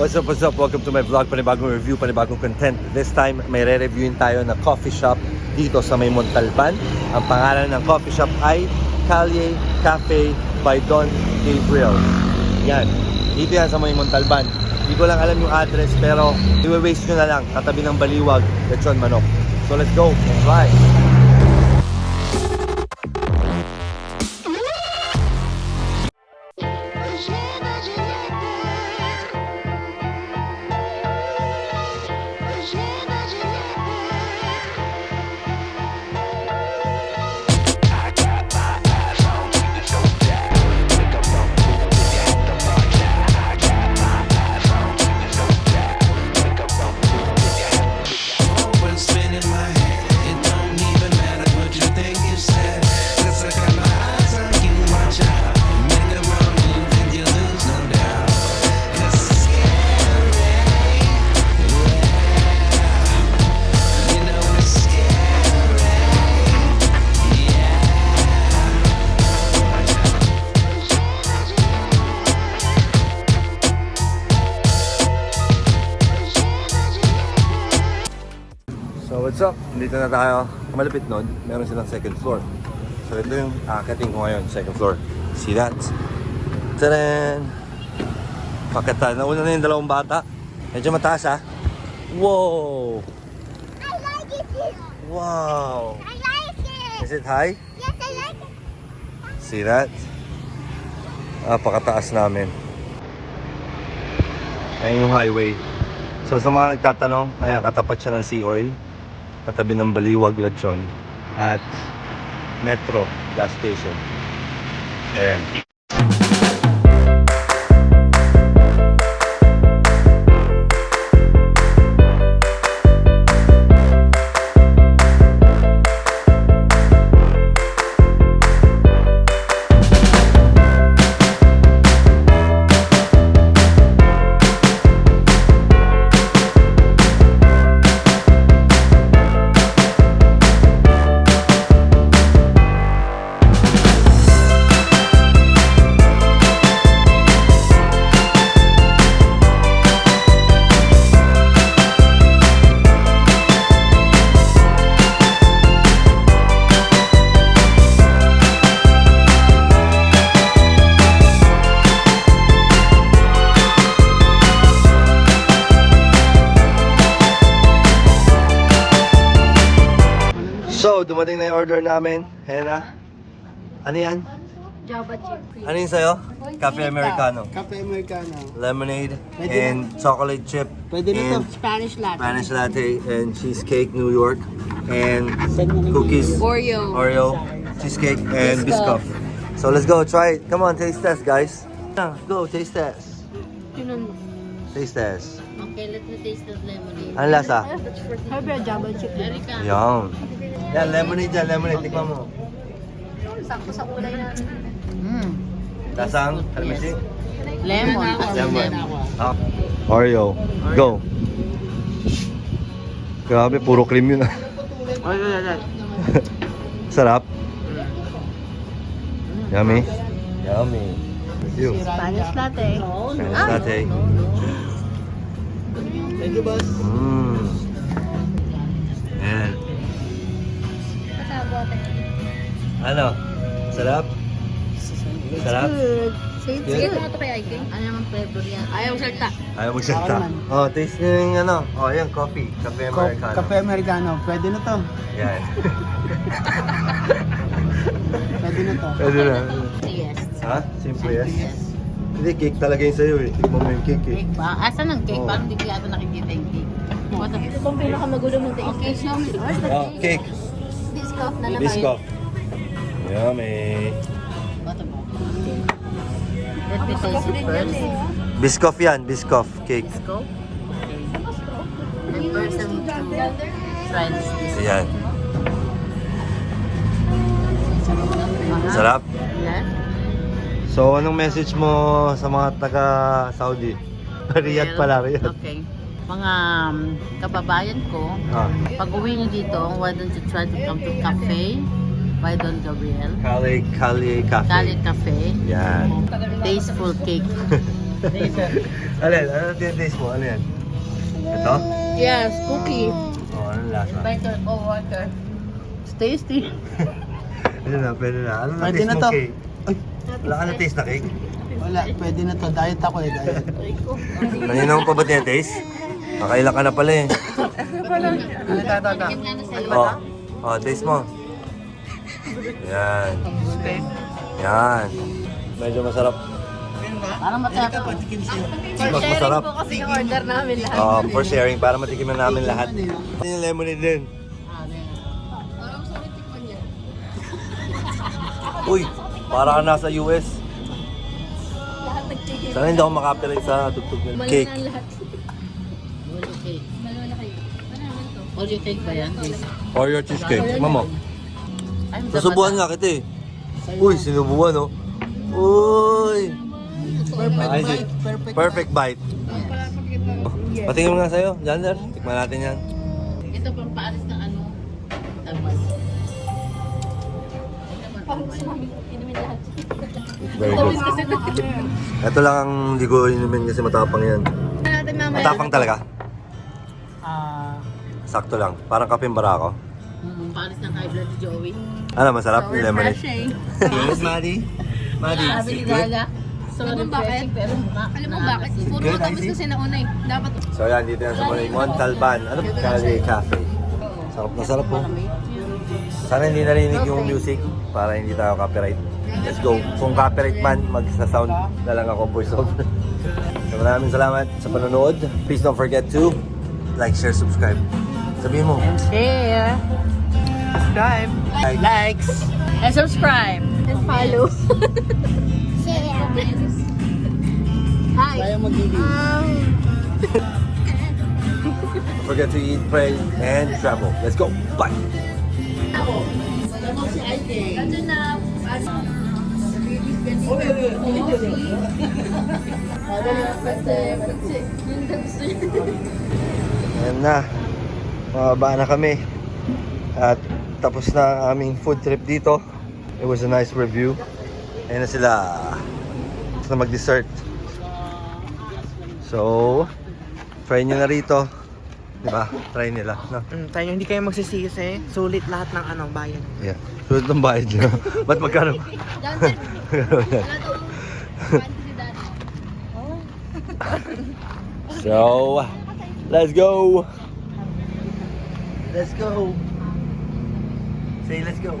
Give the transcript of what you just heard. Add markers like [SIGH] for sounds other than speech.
What's up, what's up? Welcome to my vlog, panibagong review, panibagong content. This time, may re-reviewin tayo na coffee shop dito sa may Montalban. Ang pangalan ng coffee shop ay Calle Cafe by Don Gabriel. Yan. Dito yan sa may Montalban. Hindi ko lang alam yung address pero i-waste nyo na lang. Katabi ng Baliwag, Lechon Manok. So let's go. Let's try. So what's up? Dito na tayo. Malapit nun, meron silang second floor. So ito yung akating ko ngayon, second floor. See that? Tadaan! Pakita. Nauna na yung dalawang bata. Medyo mataas ah. Wow! I like it here. Wow! I like it. Is it high? Yes, I like it. See that? Ah, pakataas namin. Ayan yung highway. So sa mga nagtatanong, ayan, katapat siya ng Sea Oil. Katabi ng Baliwag Lechon. At Metro gas station. Ayan. Dumating na yung order namin. Hena. Ano yan? Java chip. Ano yun sa'yo? Cafe Americano. Cafe Americano. Lemonade Pwede and chocolate chip. Pwede na and Spanish latte. Spanish latte and cheesecake New York and na cookies Oreo. Oreo cheesecake and biscoff. So let's go try it. Come on, taste test, guys. Go, taste test. Yun Taste test. Okay, let me taste the lemonade. Ano lasa? Sabi Java chip. Erika. Yum. Yan, lemonade yan, lemonade. Tikman mo. Sakto sa kulay na. Mm. Lasang, kalmasi. Lemon. Lemon. Ah. Oreo. Go. Grabe, puro cream yun ah. Ay, ay, ay, ay. [LAUGHS] Sarap. Yummy. Yummy. You. Spanish latte. Spanish latte. Thank you, boss. Mmm. Yan. Ano? Sarap? Sarap? Good. Sige, Good. sige mo ito kay Ike. Ano naman flavor yan? Ayaw salta. Ayaw mo salta. Ako naman. Oh, taste nyo yung ano. Oh, yan, coffee. Cafe Co- Americano. Cafe Americano. Pwede na to. Yan. [LAUGHS] Pwede na to. Pwede na. Yes. Ha? Simple, yes? Hindi, cake talaga yung sa'yo eh. Tignan mo yung cake eh. Cake ba? Asan ang cake? Oh. Parang hindi ko yata nakikita yung cake. What Ito ang pinakamagulo mong taste. Okay, show me. Where's the Oh, cake. Biscoff na naman. Biscoff. Yummy. Bottom up. Let me taste it first. Biscoff yan, Biscoff cake. Biscoff? Okay. And person to try this. Ayan. Aha. Sarap. Yes. So, anong message mo sa mga taga Saudi? [LAUGHS] Riyadh pala, Riyadh. Okay. Mga um, kababayan ko, Ah, pag uwi nyo dito, why don't you try to come to cafe by Don Gabriel? Cali, Cali Cafe. Cali Cafe. Yan. Tasteful cake. [LAUGHS] Alin, ano tinataste mo? Ano yan? Ito? Yes, cookie. Oh, ano lasa? Better or water. It's tasty. [LAUGHS] Ano na, pwede na. Ano na taste mo cake? Wala ka na taste na cake? wala. Pwede na to. Diet ako eh. Diet. Kanina mo pa ba tinataste? Nakailan ka na pala eh. Ano ta, ta, ta? Oh, oh taste mo. Yan. Yan. Medyo masarap. Parang masarap. Mas masarap. po kasi yung order namin lahat. Oh, for sharing para matikim na namin lahat. Ito yung lemonade din. Yan. Uy, para ka nasa US. Lahat nagtigil. Sana hindi ako makapirate sa tugtog ng Malo cake. na lahat. Okay. Malo na kayo. Ano naman to? All you take ba yan? Yes. Or your cheesecake. Mamo, nasubuhan nga kita eh. Uy, sinubuhan oh. Uy! Perfect Ay, bite. Perfect, Perfect bite. Patingin mo nga sa'yo, Jander. Tikman natin yan. Ito pang paalis ng ano. Tamas. Parang gusto namin inumin lahat. Very good. Ito lang ang hindi ko inumin kasi matapang yan. natin mamaya. Matapang talaga. Ah, Sakto lang. Parang kaping barako. Mm, paalis ng high blood ni Joey. Ano, masarap yung lemonade. Refreshing. Yes, Maddie. Maddie, Sabi ni good? Gaga. So Alam mo refreshing bakit? pero mukha. Alam mo bakit? Puro Good, kasi nauna eh. Dapat So yan, dito yan sa Monay Montalban. Ano? Calle Cafe. Sarap na sarap po. Sana hindi narinig yung music para hindi tayo copyright. Let's go. Kung copyright man, magsa-sound na lang ako voice over. so maraming salamat sa panonood. Please don't forget to like, share, subscribe. Sabihin mo. Share. subscribe. Like. Likes. And subscribe. and follow. [LAUGHS] Hi. Kaya mag-ibig. Um, Don't forget to eat, pray, and travel. Let's go. Bye. Ganun na. Ano? Ayan na. Mababa na kami. At tapos na ang aming food trip dito. It was a nice review. Ayan na sila. Tapos na mag-dessert. So, try nyo na rito. Diba? Try nila. No? Mm, tayo hindi kayo magsisisi. Sulit lahat ng ano, bayan. Yeah. Sulit ng bayad nyo. [LAUGHS] Ba't magkano? [LAUGHS] So, let's go. Let's go. Say let's go.